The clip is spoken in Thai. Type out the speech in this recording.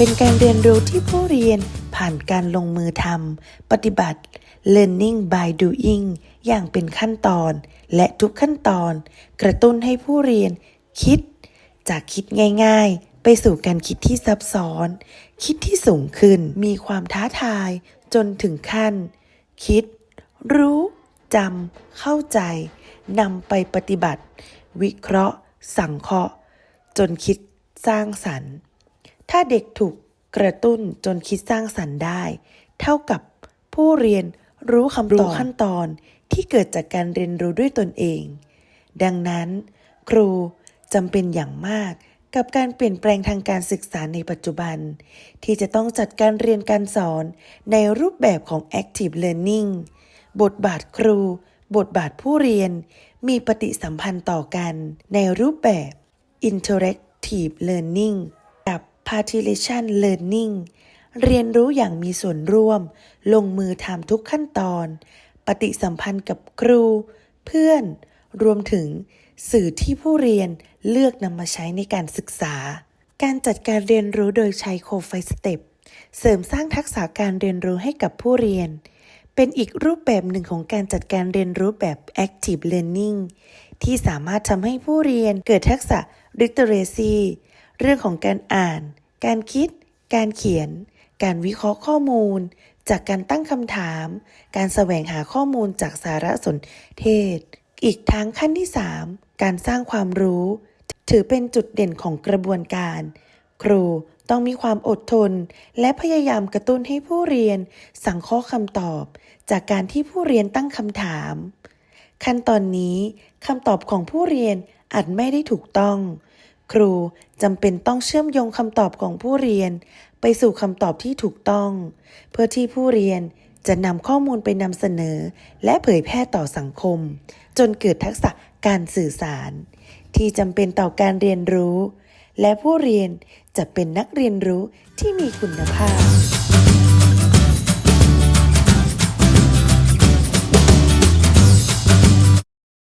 เป็นการเรียนรู้ที่ผู้เรียนผ่านการลงมือทำปฏิบัติ learning by doing อย่างเป็นขั้นตอน และทุกขั้นตอน กระตุ้นให้ผู้เรียนคิด จากคิดง่ายๆ ไปสู่การคิดที่ซับซ้อน คิดที่สูงขึ้นมีความท้าทายจนถึงขั้น คิด รู้จำเข้าใจนำไปปฏิบัติ วิเคราะห์ สังเคราะห์ จนคิดสร้างสรรค์ ถ้าเด็กถูกกระตุ้นจนคิดสร้างสรรค์ได้ เท่ากับผู้เรียนรู้คำตอบขั้นตอนที่เกิดจากการเรียนรู้ด้วยตนเอง ดังนั้น ครูจำเป็นอย่างมากกับการเปลี่ยนแปลงทางการศึกษาในปัจจุบัน ที่จะต้องจัดการเรียนการสอนในรูปแบบของ active learning บทบาทครู บทบาทผู้เรียน มีปฏิสัมพันธ์ต่อกัน ในรูปแบบ interactive learning กับ participation learning เรียนรู้อย่างมีส่วนร่วม ลงมือทำทุกขั้นตอน ปฏิสัมพันธ์กับครู เพื่อน รวมถึง สื่อที่ผู้เรียนเลือกนำมาใช้ในการศึกษา การจัดการเรียนรู้โดยใช้โคไฟสเต็ปเสริมสร้างทักษะการเรียนรู้ให้กับผู้เรียน เป็นอีกรูปแบบหนึ่งของการจัดการเรียนรู้แบบ active learning ที่สามารถทำให้ผู้เรียนเกิดทักษะ literacy เรื่องของการอ่าน การคิด การเขียน การวิเคราะห์ข้อมูล จากการตั้งคำถาม การแสวงหาข้อมูลจากสารสนเทศ อีกทั้งขั้นที่ 3 การสร้างความรู้ ถือเป็นจุดเด่นของกระบวนการ ครูต้องมีความอดทน และพยายามกระตุ้นให้ผู้เรียน สังเคราะห์คำตอบ จากการที่ผู้เรียนตั้งคำถาม ขั้นตอนนี้คำตอบของผู้เรียนอาจไม่ได้ถูกต้อง ครูจำเป็นต้องเชื่อมโยงคำตอบของผู้เรียน ไปสู่คำตอบที่ถูกต้อง เพื่อที่ผู้เรียนจะนำข้อมูลไปนำเสนอ และเผยแพร่ต่อสังคม จนเกิดทักษะการสื่อสาร ที่จำเป็นต่อการเรียนรู้ และผู้เรียนจะเป็นนักเรียนรู้ที่มีคุณภาพ